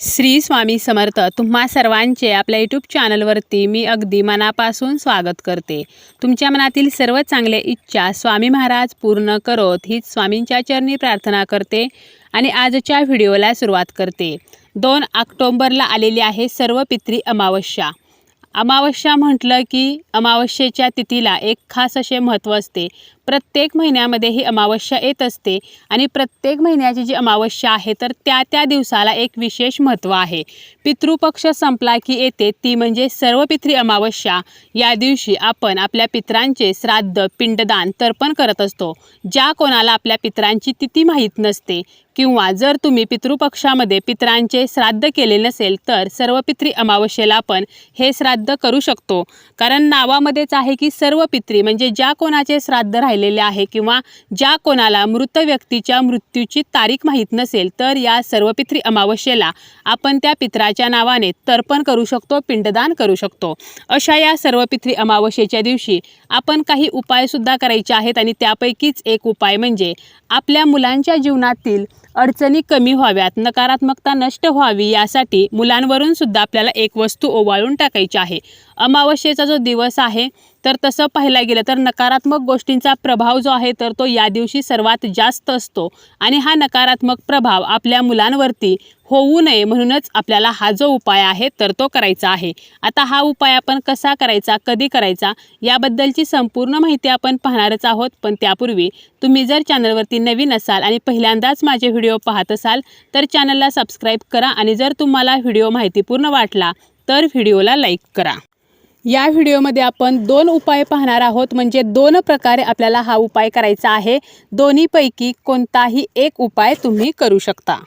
श्री स्वामी समर्थ तुम्हा सर्वांचे आपल्या यूट्यूब चॅनलवरती मी अगदी मनापासून स्वागत करते. तुमच्या मनातील सर्व चांगल्या इच्छा स्वामी महाराज पूर्ण करोत हीच स्वामींच्या चरणी प्रार्थना करते आणि आजच्या व्हिडिओला सुरुवात करते. दोन ऑक्टोंबरला आलेली आहे सर्व पित्री अमावस्या. अमावस्या म्हटलं की अमावस्येच्या तिथीला एक खास असे महत्त्व असते. प्रत्येक महिन्यामध्ये ही अमावस्या येत असते आणि प्रत्येक महिन्याची जी अमावस्या आहे तर त्या त्या दिवसाला एक विशेष महत्त्व आहे. पितृपक्ष संपला की येते ती म्हणजे सर्व पित्री अमावस्या. या दिवशी आपण आपल्या पित्रांचे श्राद्ध पिंडदान तर्पण करत असतो. ज्या कोणाला आपल्या पित्रांची तिथी माहीत नसते किंवा जर तुम्ही पितृपक्षामध्ये पित्रांचे श्राद्ध केले नसेल तर सर्व पित्री अमावस्येला आपण हे श्राद्ध करू शकतो. कारण नावामध्येच आहे की सर्व पित्री म्हणजे ज्या कोणाचे श्राद्ध राहिलेले आहे किंवा ज्या कोणाला मृत व्यक्तीच्या मृत्यूची तारीख माहीत नसेल तर या सर्व पित्री अमावस्येला आपण त्या पित्राच्या नावाने तर्पण करू शकतो पिंडदान करू शकतो. अशा या सर्व पित्री अमावस्येच्या दिवशी आपण काही उपायसुद्धा करायचे आहेत आणि त्यापैकीच एक उपाय म्हणजे आपल्या मुलांच्या जीवनातील अडचणी कमी व्हाव्यात नकारात्मकता नष्ट व्हावी यासाठी मुलांवरून सुद्धा आपल्याला एक वस्तू ओवाळून टाकायची आहे. अमावस्येचा जो दिवस आहे तर तसं पाहायला गेलं तर नकारात्मक गोष्टींचा प्रभाव जो आहे तर तो या दिवशी सर्वात जास्त असतो. आणि हा नकारात्मक प्रभाव आपल्या मुलांवरती होऊ नये म्हणूनच आपल्याला हा जो उपाय आहे तर तो करायचा आहे. आता हा उपाय आपण कसा करायचा कधी करायचा याबद्दलची संपूर्ण माहिती आपण पाहणारच आहोत. पण त्यापूर्वी तुम्ही जर चॅनलवरती नवीन असाल आणि पहिल्यांदाच माझे व्हिडिओ पाहत असाल तर चॅनलला सबस्क्राईब करा आणि जर तुम्हाला व्हिडिओ माहितीपूर्ण वाटला तर व्हिडिओला लाईक करा. या व्हिडिओमध्ये आपण दोन उपाय पाहणार आहोत. म्हणजे दोन प्रकारे आपल्याला हा उपाय करायचा आहे. दोन्हीपैकी कोणताही एक उपाय तुम्ही करू शकता.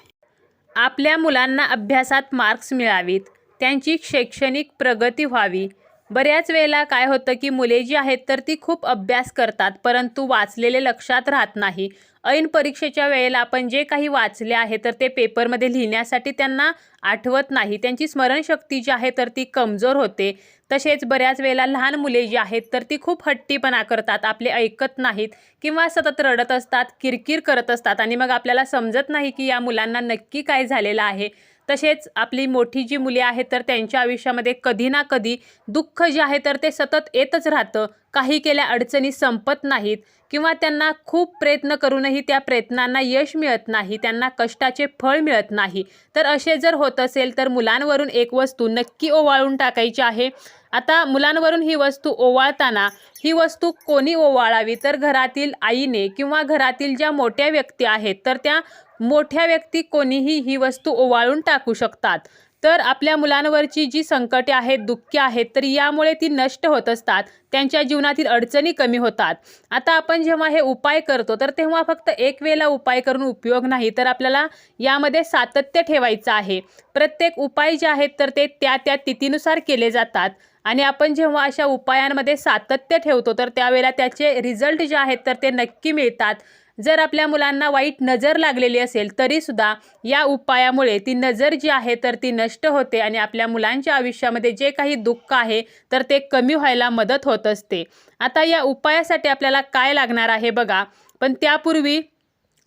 आपल्या मुलांना अभ्यासात मार्क्स मिळावीत. त्यांची शैक्षणिक प्रगती व्हावी. बऱ्याच वेळेला काय होतं की मुले जी आहेत तर ती खूप अभ्यास करतात परंतु वाचलेले लक्षात राहत नाही. ऐन परीक्षेच्या वेळेला आपण जे काही वाचले आहे तर ते पेपरमध्ये लिहिण्यासाठी त्यांना आठवत नाही. त्यांची स्मरणशक्ती जी आहे तर ती कमजोर होते. तसेच बऱ्याच वेळेला लहान मुले जी आहेत तर ती खूप हट्टीपणा करतात आपले ऐकत नाहीत किंवा सतत रडत असतात किरकिर करत असतात. आणि मग आपल्याला समजत नाही की या मुलांना नक्की काय झालेलं आहे. तसेच आपली मोठी जी मुले आहेत तर त्यांच्या आयुष्यामध्ये कधी ना कधी दुःख जे आहे तर ते सतत येतच राहतं. काही केल्या अडचणी संपत नाहीत किंवा त्यांना खूप प्रयत्न करूनही त्या प्रयत्नांना यश मिळत नाही त्यांना कष्टाचे फळ मिळत नाही. तर असे जर होत असेल तर मुलांवरून एक वस्तू नक्की ओवाळून टाकायची आहे. आता मुलांवरून ही वस्तू ओवाळताना ही वस्तू कोणी ओवाळावी? तर घरातील आईने किंवा घरातील ज्या मोठ्या व्यक्ती आहेत तर त्या मोठ्या व्यक्ती कोणीही ही वस्तू ओवाळून टाकू शकतात. तर आपल्या मुलांवरची जी संकटे आहेत दुःखे आहेत तर यामुळे ती नष्ट होत असतात. त्यांच्या जीवनातील अडचणी कमी होतात. आता आपण जेव्हा हे उपाय करतो तर तेव्हा फक्त एक वेळेला उपाय करून उपयोग नाही तर आपल्याला यामध्ये सातत्य ठेवायचं आहे. प्रत्येक उपाय जे आहेत तर ते त्या त्या तिथीनुसार केले जातात. आणि आपण जेव्हा अशा उपायांमध्ये सातत्य ठेवतो तर त्यावेळेला त्याचे रिझल्ट जे आहेत तर ते नक्की मिळतात. जर आपल्या मुलांना वाईट नजर लागलेली असेल तरीसुद्धा या उपायामुळे ती नजर जी आहे तर ती नष्ट होते आणि आपल्या मुलांच्या आयुष्यामध्ये जे काही दुःख आहे तर ते कमी व्हायला मदत होत असते. आता या उपायासाठी आपल्याला काय लागणार आहे बघा. पण त्यापूर्वी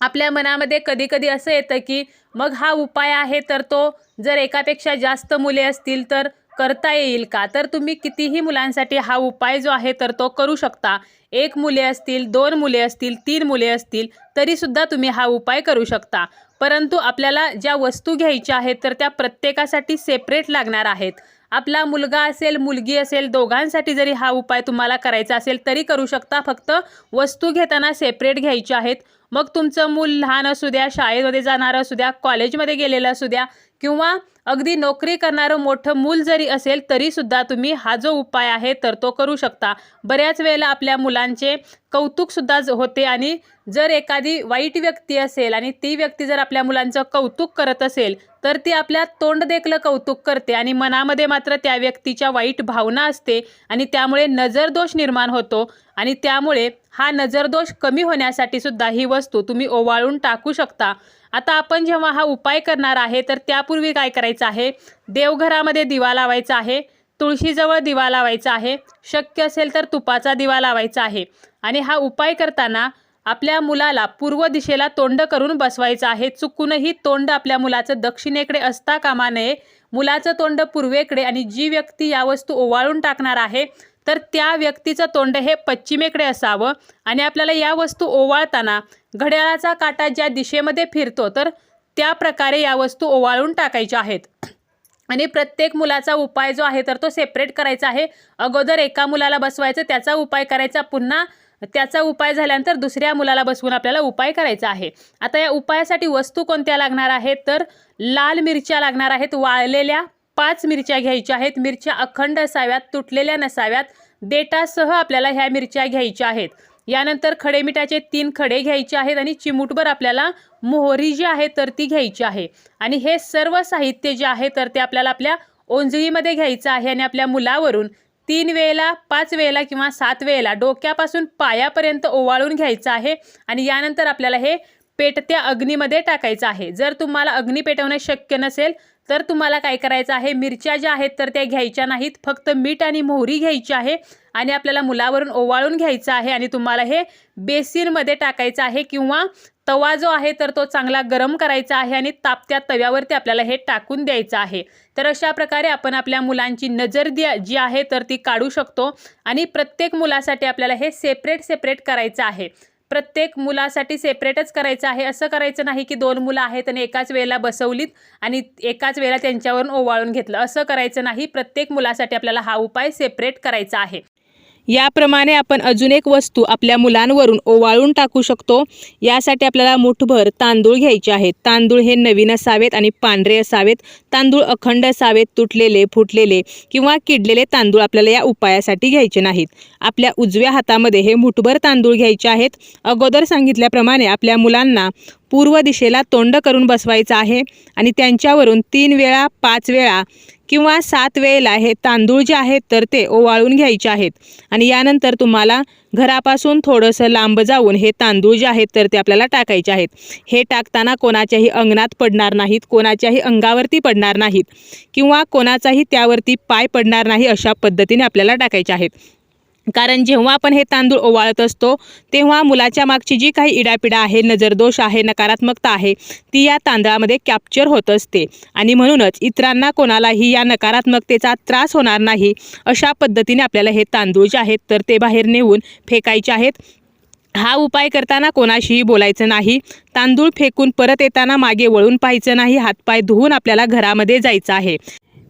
आपल्या मनामध्ये कधी कधी असं येतं की मग हा उपाय आहे तर तो जर एकापेक्षा जास्त मुले असतील तर करता येईल का? तर तुम्ही कितीही मुलांसाठी हा उपाय जो आहे तर तो करू शकता. एक मुले असतील दोन मुले असतील तीन मुले असतील तरीसुद्धा तुम्ही हा उपाय करू शकता. परंतु आपल्याला ज्या वस्तू घ्यायच्या आहेत तर त्या प्रत्येकासाठी सेपरेट लागणार आहेत. आपला मुलगा असेल मुलगी असेल दोघांसाठी जरी हा उपाय तुम्हाला करायचा असेल तरी करू शकता. फक्त वस्तू घेताना सेपरेट घ्यायच्या आहेत. मग तुमचं मूल लहान असू द्या शाळेमध्ये जाणारं असू द्या कॉलेजमध्ये गेलेलं असू द्या किंवा अगदी नोकरी करणारं मोठं मूल जरी असेल तरीसुद्धा तुम्ही हा जो उपाय आहे तर तो करू शकता. बऱ्याच वेळेला आपल्या मुलांचे कौतुकसुद्धा ज- होते आणि जर एखादी वाईट व्यक्ती असेल आणि ती व्यक्ती जर आपल्या मुलांचं कौतुक करत असेल तर ती आपल्या तोंड देखलं कौतुक करते आणि मनामध्ये मात्र त्या व्यक्तीच्या वाईट भावना असते आणि त्यामुळे नजरदोष निर्माण होतो आणि त्यामुळे हा नजरदोष कमी होण्यासाठी सुद्धा ही वस्तू तुम्ही ओवाळून टाकू शकता. आता आपण जेव्हा हा उपाय करणार आहे तर त्यापूर्वी काय करायचं आहे? देवघरामध्ये दिवा लावायचा आहे तुळशीजवळ दिवा लावायचा आहे शक्य असेल तर तुपाचा दिवा लावायचा आहे. आणि हा उपाय करताना आपल्या मुलाला पूर्व दिशेला तोंड करून बसवायचं आहे. चुकूनही तोंड आपल्या मुलाचं दक्षिणेकडे असता कामा नये. मुलाचं तोंड पूर्वेकडे आणि जी व्यक्ती या वस्तू ओवाळून टाकणार आहे तर त्या व्यक्तीचं तोंड हे पश्चिमेकडे असावं आणि आपल्याला या वस्तू ओवाळताना घड्याळाचा काटा ज्या दिशेमध्ये फिरतो तर त्या प्रकारे या वस्तू ओवाळून टाकायच्या आहेत. आणि प्रत्येक मुलाचा उपाय जो आहे तर तो सेपरेट करायचा आहे. अगोदर एका मुलाला बसवायचं त्याचा उपाय करायचा पुन्हा त्याचा उपाय झाल्यानंतर दुसऱ्या मुलाला बसवून आपल्याला उपाय करायचा आहे. आता या उपायासाठी वस्तू कोणत्या लागणार आहेत? तर लाल मिरच्या लागणार आहेत वाळलेल्या पाच मिरच्या घ्यायच्या आहेत. मिरच्या अखंड असाव्यात तुटलेल्या नसाव्यात. देटासह आपल्याला ह्या मिरच्या घ्यायच्या आहेत. यानंतर खडे मिठाचे तीन खडे घ्यायचे आहेत आणि चिमूटभर आपल्याला मोहरी जी आहे तर ती घ्यायची आहे. आणि हे सर्व साहित्य जे आहे तर ते आपल्याला आपल्या ओंजळीमध्ये घ्यायचं आहे आणि आपल्या मुलावरून तीन वेळेला पाच वेळेला किंवा सात वेळेला डोक्यापासून पायापर्यंत ओवाळून घ्यायचं आहे. आणि यानंतर आपल्याला हे पेटत्या अग्नीमध्ये टाकायचं आहे. जर तुम्हाला अग्नी पेटवणं शक्य नसेल तर तुम्हाला काय करायचं आहे? मिरच्या ज्या आहेत तर त्या घ्यायच्या नाहीत. फक्त मीठ आणि मोहरी घ्यायची आहे आणि आपल्याला मुलावरून ओवाळून घ्यायचं आहे आणि तुम्हाला हे बेसिनमध्ये टाकायचं आहे किंवा तवा जो आहे तर तो चांगला गरम करायचा आहे आणि तापत्या तव्यावरती आपल्याला हे टाकून द्यायचं आहे. तर अशा प्रकारे आपण आपल्या मुलांची नजर द्या जी आहे तर ती काढू शकतो आणि प्रत्येक मुलासाठी आपल्याला हे सेपरेट सेपरेट करायचं आहे. प्रत्येक मुलासाठी सेपरेटच करायचं आहे. असं करायचं नाही की दोन मुलं आहेत आणि एकाच वेळेला बसवलीत आणि एकाच वेळेला त्यांच्यावरून ओवाळून घेतलं. असं करायचं नाही. प्रत्येक मुलासाठी आपल्याला हा उपाय सेपरेट करायचा आहे. याप्रमाणे आपण अजून एक वस्तू आपल्या मुलांवरून ओवाळून टाकू शकतो. यासाठी आपल्याला मुठभर तांदूळ घ्यायचे आहेत. तांदूळ हे नवीन असावेत आणि पांढरे असावेत. तांदूळ अखंड असावेत तुटलेले फुटलेले किंवा किडलेले तांदूळ आपल्याला या उपायासाठी घ्यायचे नाहीत. आपल्या उजव्या हातामध्ये हे मुठभर तांदूळ घ्यायचे आहेत. अगोदर सांगितल्याप्रमाणे आपल्या मुलांना पूर्व दिशेला तोंड करून बसवायचं आहे आणि त्यांच्यावरून तीन वेळा पाच वेळा किंवा सात वेळेला हे तांदूळ जे आहेत तर ते ओवाळून घ्यायचे आहेत. आणि यानंतर तुम्हाला घरापासून थोडंसं लांब जाऊन हे तांदूळ जे आहेत तर ते आपल्याला टाकायचे आहेत. हे टाकताना कोणाच्याही अंगणात पडणार नाहीत कोणाच्याही अंगावरती पडणार नाहीत किंवा कोणाचाही त्यावरती पाय पडणार नाही अशा पद्धतीने आपल्याला टाकायचे आहेत. कारण जेव्हा आपण हे तांदूळ ओवाळत असतो तेव्हा मुलाच्या मागची जी काही इडापिडा आहे नजरदोष आहे नकारात्मकता आहे ती या तांदळामध्ये कॅप्चर होत असते. आणि म्हणूनच इतरांना कोणालाही या नकारात्मकतेचा त्रास होणार नाही अशा पद्धतीने आपल्याला हे तांदूळ जे आहेत तर ते बाहेर नेऊन फेकायचे आहेत. हा उपाय करताना कोणाशीही बोलायचं नाही. तांदूळ फेकून परत येताना मागे वळून पाहायचं नाही. हातपाय धुवून आपल्याला घरामध्ये जायचं आहे.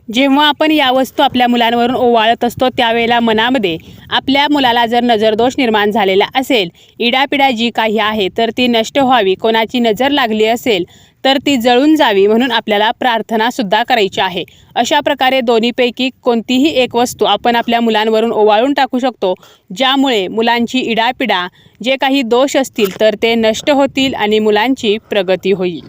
जेव्हा आपण या वस्तू आपल्या मुलांवरून ओवाळत असतो त्यावेळेला मनामध्ये आपल्या मुलाला जर नजरदोष निर्माण झालेला असेल इडापिडा जी काही आहे तर ती नष्ट व्हावी. कोणाची नजर लागली असेल तर ती जळून जावी म्हणून आपल्याला प्रार्थनासुद्धा करायची आहे. अशा प्रकारे दोन्हीपैकी कोणतीही एक वस्तू आपण आपल्या मुलांवरून ओवाळून टाकू शकतो ज्यामुळे मुलांची इडापिडा जे काही दोष असतील तर ते नष्ट होतील आणि मुलांची प्रगती होईल.